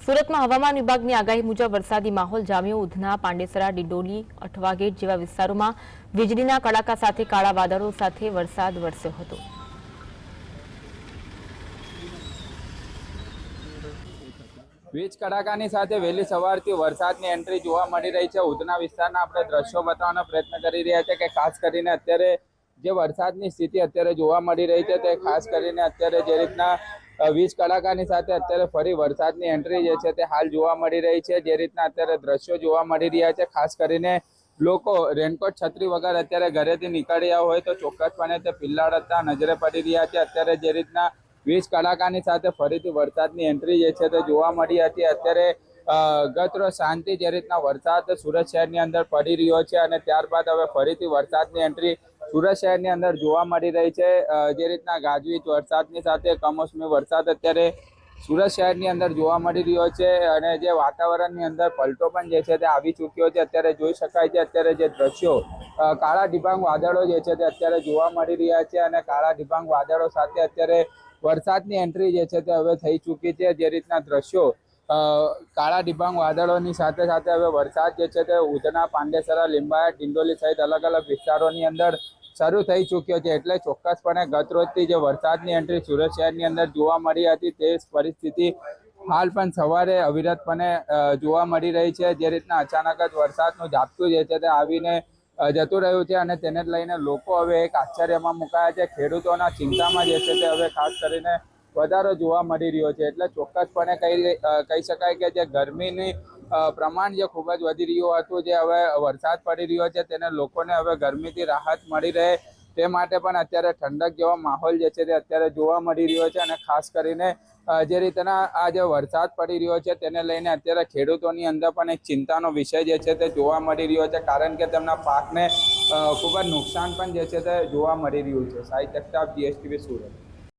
સુરતમાં હવામાન વિભાગની આગાહી મુજબ વરસાદી માહોલ જામ્યો. ઉધના, પાંડેસરા, ડિંડોલી અઠવાગેટ જેવા વિસ્તારોમાં વીજળીના કડાકા સાથે કાળા વાદળો સાથે વરસાદ વરસ્યો હતો. વીજ કડાકાની સાથે વહેલી સવારથી વરસાદની એન્ટ્રી જોવા મળી રહી છે. ઉધના વિસ્તારના આપણે દ્રશ્યો બતાવવાનો પ્રયત્ન કરી રહ્યા છે કે ખાસ કરીને અત્યારે જે વરસાદની સ્થિતિ અત્યારે જોવા મળી રહી છે તે ખાસ કરીને અત્યારે જે રીતના વીજ કડાકાની સાથે અત્યારે ફરી વરસાદની એન્ટ્રી જે છે તે હાલ જોવા મળી રહી છે. જે રીતના અત્યારે દ્રશ્યો જોવા મળી રહ્યા છે ખાસ કરીને લોકો રેનકોટ છત્રી વગર અત્યારે ઘરેથી નીકળ્યા હોય તો ચોક્કસપણે તે પિલ્લાડતા નજરે પડી રહ્યા છે. અત્યારે જે રીતના વીજ કડાકાની સાથે ફરીથી વરસાદની એન્ટ્રી જે છે તે જોવા મળી હતી. અત્યારે અ, શાંતિ જે રીતના વરસાદ સુરત શહેરની અંદર પડી રહ્યો છે અને ત્યારબાદ હવે ફરીથી વરસાદની એન્ટ્રી સુરત શહેરની અંદર જોવા મળી રહી છે. જે રીતના ગાજવીજ વરસાદની સાથે કમોસમી વરસાદ અત્યારે સુરત શહેરની અંદર જોવા મળી રહ્યો છે અને જે વાતાવરણની અંદર પલટો પણ જે છે તે આવી ચૂક્યો છે. અત્યારે જોઈ શકાય છે અત્યારે જે દ્રશ્યો કાળા ડિબાંગ વાદળો જે છે તે અત્યારે જોવા મળી રહ્યા છે અને કાળા ડિબાંગ વાદળો સાથે અત્યારે વરસાદની એન્ટ્રી જે છે તે હવે થઈ ચૂકી છે. જે રીતના દ્રશ્યો કાળા ડિબાંગ વાદળોની સાથે સાથે હવે વરસાદ જે છે તે ઉધના, પાંડેસરા, લીંબાયત, ડિંડોલી સહિત અલગ અલગ વિસ્તારોની અંદર શરૂ થઈ ચૂક્યો છે એટલે ચોક્કસપણે ગત રોજથી જે વરસાદની એન્ટ્રી સુરત શહેરની અંદર જોવા મળી હતી તે પરિસ્થિતિ હાલ પણ સવારે અવિરતપણે જોવા મળી રહી છે. જે રીતના અચાનક જ વરસાદનું ઝાપટું જે છે તે આવીને જતું રહ્યું છે અને તેને લઈને લોકો હવે એક આશ્ચર્યમાં મુકાયા છે. ખેડૂતોના ચિંતામાં જે છે તે હવે ખાસ કરીને વધારો જોવા મળી રહ્યો છે. એટલે ચોક્કસપણે કહી કહી શકાય કે જે ગરમીની પ્રમાણ જે ખૂબ જ વધી રહ્યું હતું, જે હવે વરસાદ પડી રહ્યો છે, તેને લોકોને હવે ગરમીથી રાહત મળી રહે, તે માટે પણ અત્યારે ઠંડક જેવો માહોલ જે છે તે અત્યારે જોવા મળી રહ્યો છે અને ખાસ કરીને જે રીતના આ જે વરસાદ પડી રહ્યો છે તેને લઈને અત્યારે ખેડૂતોની અંદર પણ એક ચિંતાનો વિષય જે છે તે જોવા મળી રહ્યો છે, કારણ કે તેમના પાકને ખૂબ જ નુકસાન પણ જે છે તે જોવા મળી રહ્યું છે. સાહિત્ય જીએસટી સુરત.